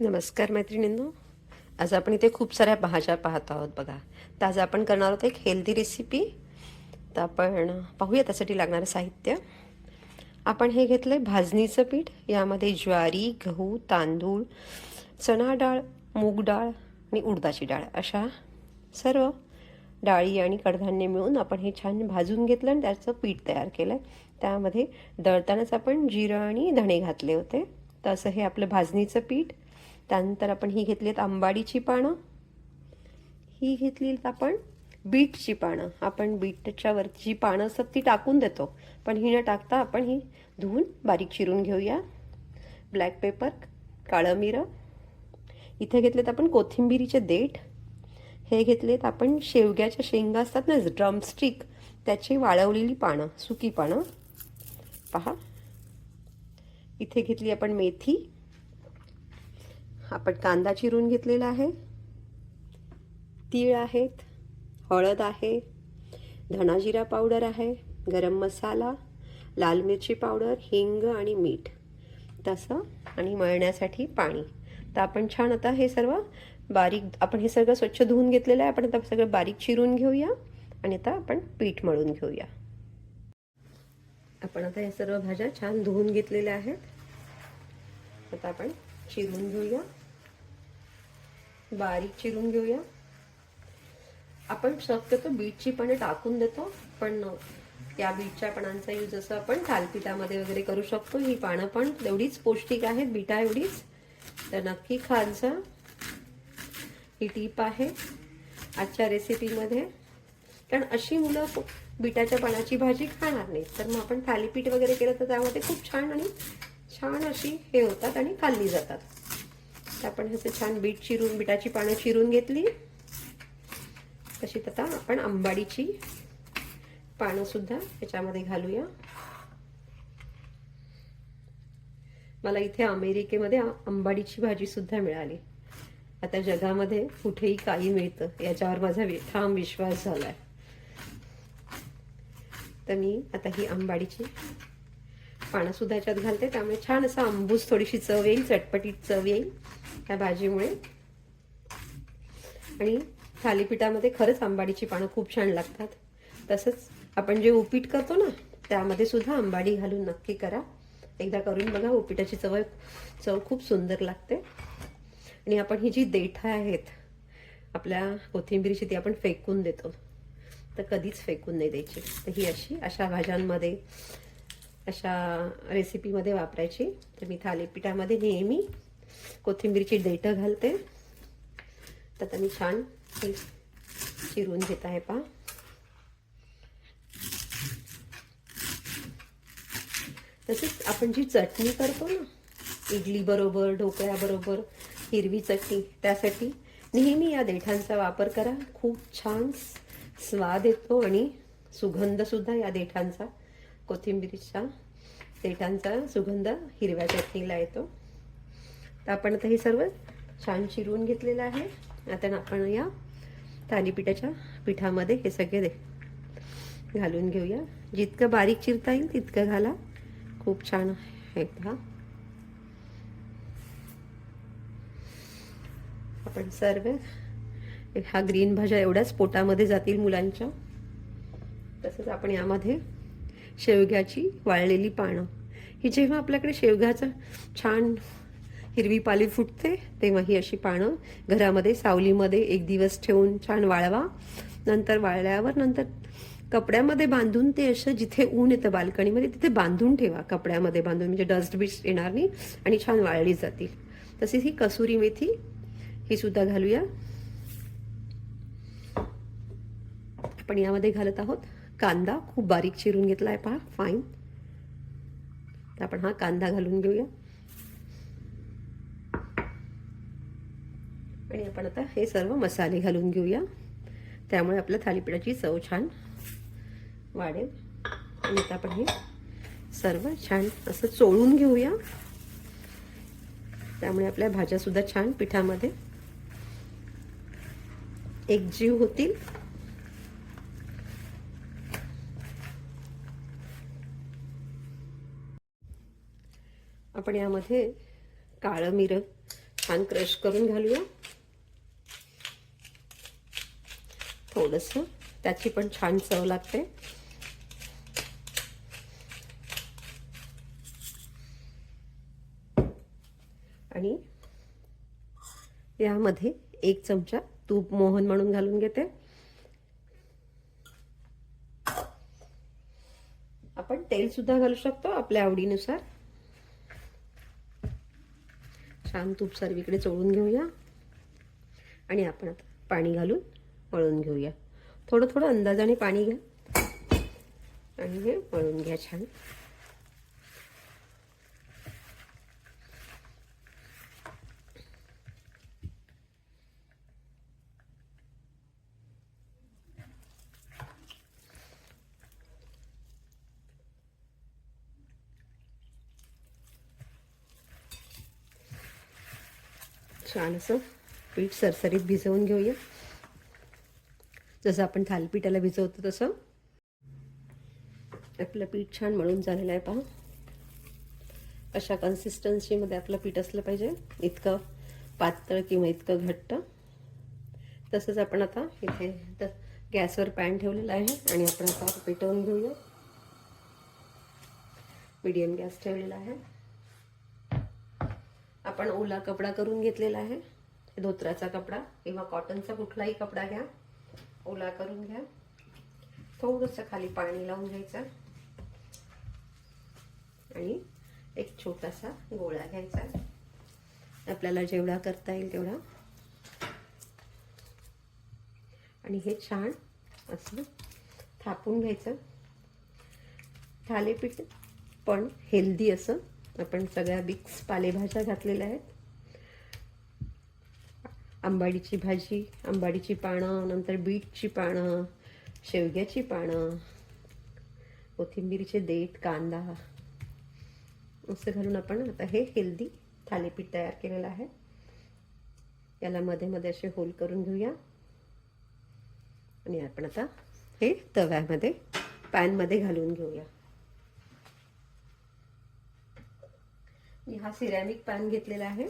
नमस्कार मैत्रिणींनो. आज आपण इथे खूप साऱ्या भाज्या पाहत आहोत बघा. तर आज आपण करणार आहोत एक हेल्दी रेसिपी तर आपण पाहूया त्यासाठी लागणारं साहित्य. आपण हे घेतलं आहे भाजणीचं पीठ. यामध्ये ज्वारी गहू तांदूळ चणा डाळ मूग डाळ आणि उडदाची डाळ. अशा सर्व डाळी आणि कडधान्य मिळून आपण हे छान भाजून घेतलं आणि त्याचं पीठ तयार केलं आहे त्यामध्ये दळतानाच आपण जिरं आणि धणे घातले होते. तर असं हे आपलं भाजणीचं पीठ. त्यानंतर आपण ही घेतली आहेत आंबाडीची पानं. ही घेतली आपण बीटची पानं. आपण बीटच्या वरची पानं असतात ती टाकून देतो. पण ही न टाकता आपण ही धुवून बारीक चिरून घेऊया. ब्लॅक पेपर काळं मिरं. इथे घेतलेत आपण कोथिंबिरीचे देठ. हे घेतलेत आपण शेवग्याच्या शेंगा असतात ना ड्रमस्टिक त्याची वाळवलेली पानं सुकी पानं. पहा. इथे घेतली आपण मेथी. आपण कांदा चिरून घेतलेला आहे. तीळ आहेत हळद आहे धणाजिरा पावडर आहे गरम मसाला लाल मिरची पावडर हिंग आणि मीठ. तसं आणि मळण्यासाठी पाणी. तर आपण छान आता हे सर्व बारीक आपण हे सगळं स्वच्छ धुवून घेतलेलं आहे. आपण आता सगळं बारीक चिरून घेऊया आणि आता आपण पीठ मळून घेऊया. आपण आता या सर्व भाज्या छान धुवून घेतलेल्या आहेत. आता आपण चिरून घेऊया. बारीक चिरून घेऊया. आपण शक्यतो बीटची पाने टाकून देतो पण या बीटच्या पानांचा यूज असं आपण थालपिठामध्ये वगैरे करू शकतो. ही पानं पण तेवढीच पौष्टिक आहेत बीटा एवढीच. तर नक्की खात जा ही टीप आहे आजच्या रेसिपीमध्ये कारण अशी मुलं बिटाच्या पानाची भाजी खाणार नाही तर मग आपण थालीपीठ वगैरे केलं तर त्यामध्ये खूप छान आणि छान अशी हे होतात आणि खाल्ली जातात. आपण ह्याचं छान बीट चिरून बिटाची पानं चिरून घेतली. तशीच आता आपण आंबाडीची पानं सुद्धा याच्यामध्ये घालूया. मला इथे अमेरिकेमध्ये आंबाडीची भाजी सुद्धा मिळाली. आता जगामध्ये कुठेही काही मिळतं याच्यावर माझा ठाम विश्वास झालाय. तर मी आता ही आंबाडीची पानं सुद्धा याच्यात घालते. त्यामुळे छान असं आंबूस थोडीशी चव येईल चटपटीत चव येईल. त्या भाजीमुळे. आणि थालीपीठामध्ये खरंच आंबाडीची पानं खूप छान लागतात. तसंच आपण जे उपीट करतो ना त्यामध्ये सुद्धा आंबाडी घालून नक्की करा. एकदा करून बघा उपीटाची चव चव खूप सुंदर लागते. आणि आपण ही जी देठा आहेत आपल्या कोथिंबीरीची ती आपण फेकून देतो. तर कधीच फेकून नाही द्यायची. तर ही अशी अशा भाज्यांमध्ये अशा रेसिपीमध्ये वापरायची. तर मी थालीपीठामध्ये नेहमी कोथिंबीरची देठं घालते. तर आता मी छान चिरून घेत आहे पहा. तसेच आपण जी चटणी करतो ना इडली बरोबर ढोकळ्याबरोबर हिरवी चटणी त्यासाठी नेहमी या देठांचा वापर करा. खूप छान स्वाद येतो आणि सुगंधसुद्धा या देठांचा कोथिंबीरीच्या देठांचा सुगंध हिरव्या चटणीला येतो. तर आपण आता हे सर्व छान चिरून घेतलेलं आहे. आता आपण या थालीपीठाच्या पिठामध्ये हे सगळे दे घालून घेऊया. जितकं बारीक चिरता येईल तितकं घाला. खूप छान आहे हा आपण सर्व हा ग्रीन भाज्या एवढ्याच पोटामध्ये जातील मुलांच्या. तसंच आपण यामध्ये शेवग्याची वाळलेली पानं. ही जेव्हा आपल्याकडे शेवग्याचं छान हिरवी पाली फुटते तेव्हा ही अशी पानं घरामध्ये सावलीमध्ये एक दिवस ठेवून छान वाळवा. नंतर वाळल्यावर नंतर कपड्यामध्ये बांधून ते असं जिथे ऊन येतं बाल्कनीमध्ये तिथे बांधून ठेवा कपड्यामध्ये बांधून. म्हणजे डस्ट येणार नाही आणि छान वाळली जातील. तसेच ही कसुरी मेथी ही सुद्धा घालूया. आपण यामध्ये घालत आहोत कांदा. खूप बारीक चिरून घेतला आहे पहा. फाईन तर आपण हा कांदा घालून घेऊया. आणि आपण आता हे सर्व मसाले घालून घेऊया. त्यामुळे आपल्या थालीपीठाची चव छान वाढेल. आणि आता आपण हे सर्व छान असं चोळून घेऊया. त्यामुळे आपल्या भाज्यासुद्धा छान पिठामध्ये एकजीव होतील. आपण यामध्ये काळं मिरं छान क्रश करून घालूया. थोडंसं. त्याची पण छान चव लागते. आणि यामध्ये एक चमचा तूप मोहन म्हणून घालून घेते. आपण तेल सुद्धा घालू शकतो आपल्या आवडीनुसार. छान तूप सर्वीकडे चोळून घेऊया. आणि आपण आता पाणी घालून मळून घेऊया. थोडं थोडं अंदाजाने पाणी घ्या. आणि हे मळून घ्या छान. छान असं पीठ सरसरीत भिजवून घेऊया. जसं आपण थालपीठाला भिजवतो तसं. आपलं पीठ छान मळून झालेलं आहे पहा. अशा कन्सिस्टन्सीमध्ये आपलं पीठ असलं पाहिजे. इतकं पातळ किंवा इतकं घट्ट. तसंच आपण आता इथे तर गॅसवर पॅन ठेवलेला आहे आणि आपण आता पेटवून घेऊया. मीडियम गॅस ठेवलेला आहे. आपण ओला कपडा करून घेतलेला आहे. धोत्राचा कपडा किंवा कॉटनचा कुठलाही कपडा घ्या. ओला करून घ्या. थोडंसं खाली पाणी लावून घ्यायचं. आणि एक छोटासा गोळा घ्यायचा. आपल्याला जेवढा करता येईल तेवढा. आणि हे छान असं थापून घ्यायचं. थालीपीठ पण हेल्दी असं. आपण सगळ्या बिक्स पालेभाज्या घातलेल्या आहेत. आंबाडीची भाजी आंबाडीची पानं नंतर बीटची पानं शेवग्याची पानं कोथिंबीरीचे देठ कांदा. असं घालून आपण आता हे हेल्दी थालीपीठ तयार केलेलं आहे. याला मध्ये मध्ये असे होल करून घेऊया. आणि आपण आता हे तव्यामध्ये पॅनमध्ये घालून घेऊया. मी हा सिरॅमिक पॅन घेतलेला आहे.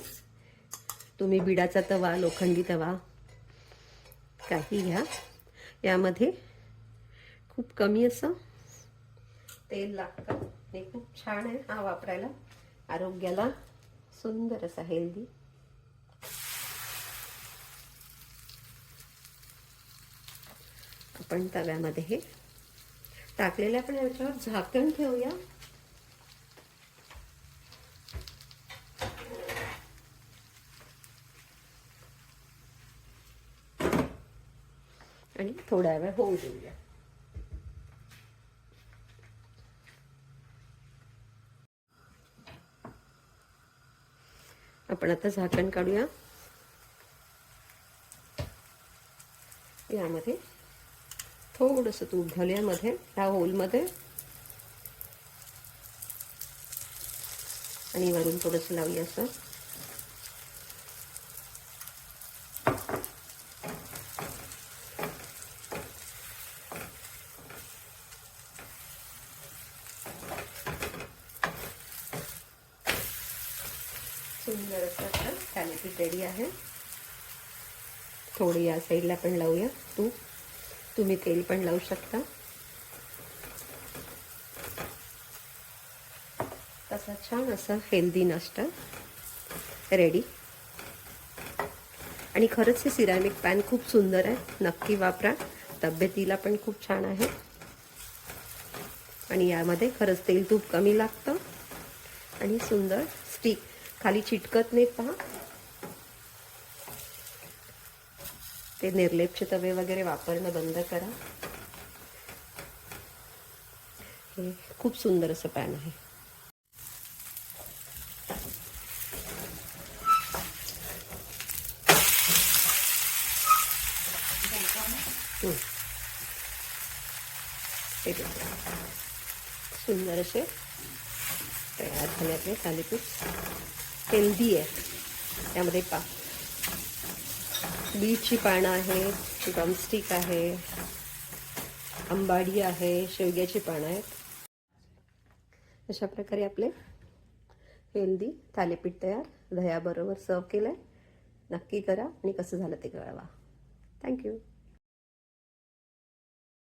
तुम्ही बिडाचा तवा लोखंडी तवा काही घ्या. यामध्ये खूप कमी असं तेल लागतं. हे खूप छान आहे हा वापरायला. आरोग्याला सुंदर असा हेल्दी आपण तव्यामध्ये हे टाकलेलं आपण याच्यावर झाकण ठेवूया. थोडा वेळ होऊ देऊया. आपण आता झाकण काढूया. यामध्ये थोडंसं तूप घालूया मध्ये ह्या होलमध्ये. आणि वरून थोडंसं लावूया असं सुंदर असं थालीपीठ रेडी आहे. थोडी या साईडला पण लावूया. तूप तुम्ही तेल पण लावू शकता. तसा छान असं हेल्दी नाश्ता रेडी आणि खरंच हे सिरॅमिक पॅन खूप सुंदर आहे. नक्की वापरा. तब्येतीला पण खूप छान आहे. आणि यामध्ये खरंच तेल तूप कमी लागतं. आणि सुंदर स्टिक खाली चिटकत नाही पहा. ते निर्लेपचे तवे वगैरे वापरणं बंद करा. हे खूप सुंदर असं पॅन आहे. सुंदर असे तयार झाले आपले थालीपीठ. हेल्दी आहे. त्यामध्ये पा बीटची पानं आहेत ड्रमस्टिक आहे आंबाडी आहे शेवग्याची पानं आहेत. अशा प्रकारे आपले हेल्दी थालीपीठ तयार दह्याबरोबर सर्व केलं आहे नक्की करा आणि कसं झालं ते कळवा. थँक्यू